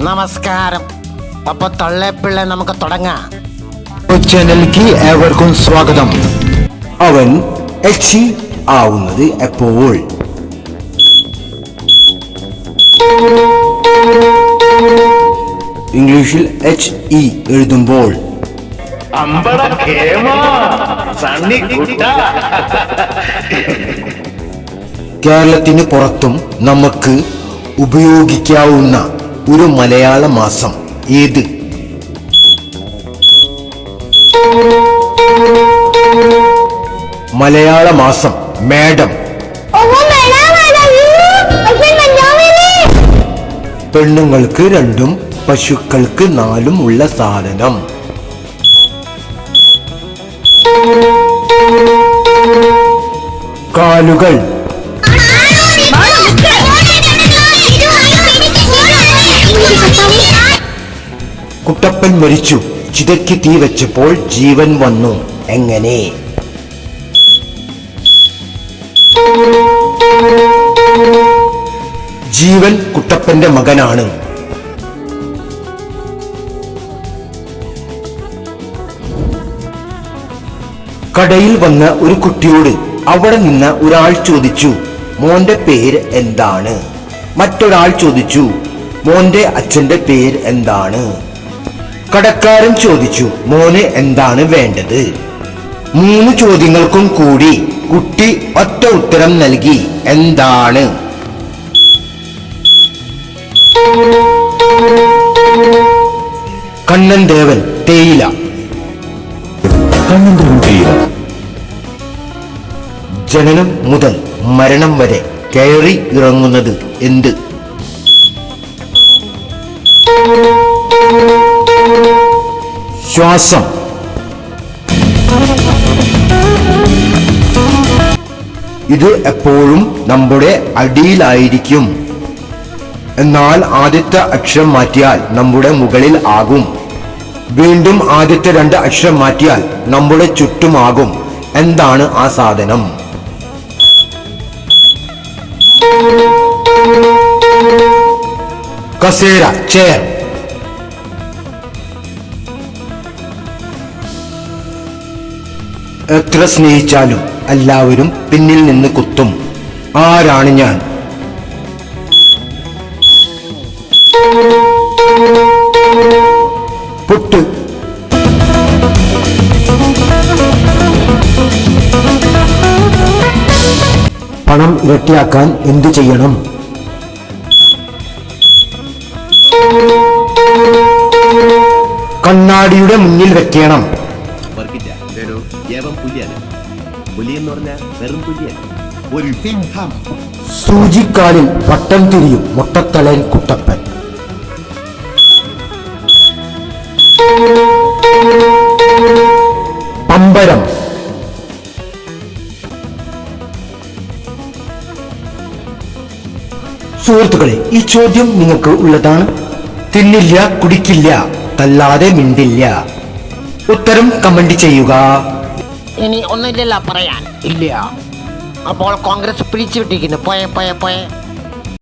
നമസ്കാരം. അപ്പൊ തള്ളേപ്പിള്ള നമുക്ക് തുടങ്ങാം. ചാനലിലേക്ക് ഏവർക്കും സ്വാഗതം. അവൻ എച്ച് ആവുന്നത് എപ്പോൾ? ഇംഗ്ലീഷിൽ എച്ച് ഇ എഴുതുമ്പോൾ. സണ്ണി കുട്ട. കേരളത്തിന് പുറത്തും നമുക്ക് ഉപയോഗിക്കാവുന്ന ഒരു മലയാള മാസം. ഏത്? മലയാള മാസം മേഡം. പെണ്ണുങ്ങൾക്ക് രണ്ടും പശുക്കൾക്ക് നാലും ഉള്ള സാധനം. കാലുകൾ. കുട്ടപ്പൻ മരിച്ചു. ചിതയ്ക്ക് തീ വെച്ചപ്പോൾ ജീവൻ വന്നു. എങ്ങനെ? ജീവൻ കുട്ടപ്പന്റെ മകനാണ്. കടയിൽ വന്ന ഒരു കുട്ടിയോട് അവിടെ നിന്ന് ഒരാൾ ചോദിച്ചു മോന്റെ പേര് എന്താണ്? മറ്റൊരാൾ ചോദിച്ചു മോന്റെ അച്ഛന്റെ പേര് എന്താണ്? കടക്കാരൻ ചോദിച്ചു മോന് എന്താണ് വേണ്ടത്? മൂന്ന് ചോദ്യങ്ങൾക്കും കൂടി കുട്ടി ഒറ്റ ഉത്തരം നൽകി എന്താണ്? കണ്ണൻ ദേവൻ തേയില. ജനനം മുതൽ മരണം വരെ കയറി ഇറങ്ങുന്നത് എന്ത്? ശ്വാസം ഇത് എപ്പോഴും നമ്മുടെ അടിയിലായിരിക്കും. എന്നാൽ ആദ്യത്തെ അക്ഷരം മാറ്റിയാൽ നമ്മുടെ മുകളിൽ ആകും. വീണ്ടും ആദ്യത്തെ രണ്ട് അക്ഷരം മാറ്റിയാൽ നമ്മുടെ ചുറ്റുമാകും. എന്താണ് ആ സാധനം? കസേര ചെയർ എത്ര സ്നേഹിച്ചാലും എല്ലാവരും പിന്നിൽ നിന്ന് കുത്തും. ആരാണ് ഞാൻ? പുട്ട്. പണം ഇരട്ടിയാക്കാൻ എന്തു ചെയ്യണം? കണ്ണാടിയുടെ മുന്നിൽ വെക്കണം. ഏവം പുലിയാണ് പുലി എന്ന് പറഞ്ഞാൽ വെറും പുലിയാണ് ഒരു സിംഹം സൂചിക്കാലിൽ വട്ടം തിരിയും മുട്ടത്തലയിൽ കുട്ടപ്പൻ. പമ്പരം. സുഹൃത്തുക്കളെ ഈ ചോദ്യം നിങ്ങൾക്ക് ഉള്ളതാണ്. തിന്നില്ല കുടിക്കില്ല തല്ലാതെ മിണ്ടില്ല. ഉത്തരം കമന്റ് ചെയ്യുക. ഇനി ഒന്നുമില്ലല്ലോ പറയാൻ. ഇല്ല. അപ്പോൾ കോൺഗ്രസ് പിടിച്ചു വിട്ടിരിക്കുന്നു പോയെ പോയെ പോയെ.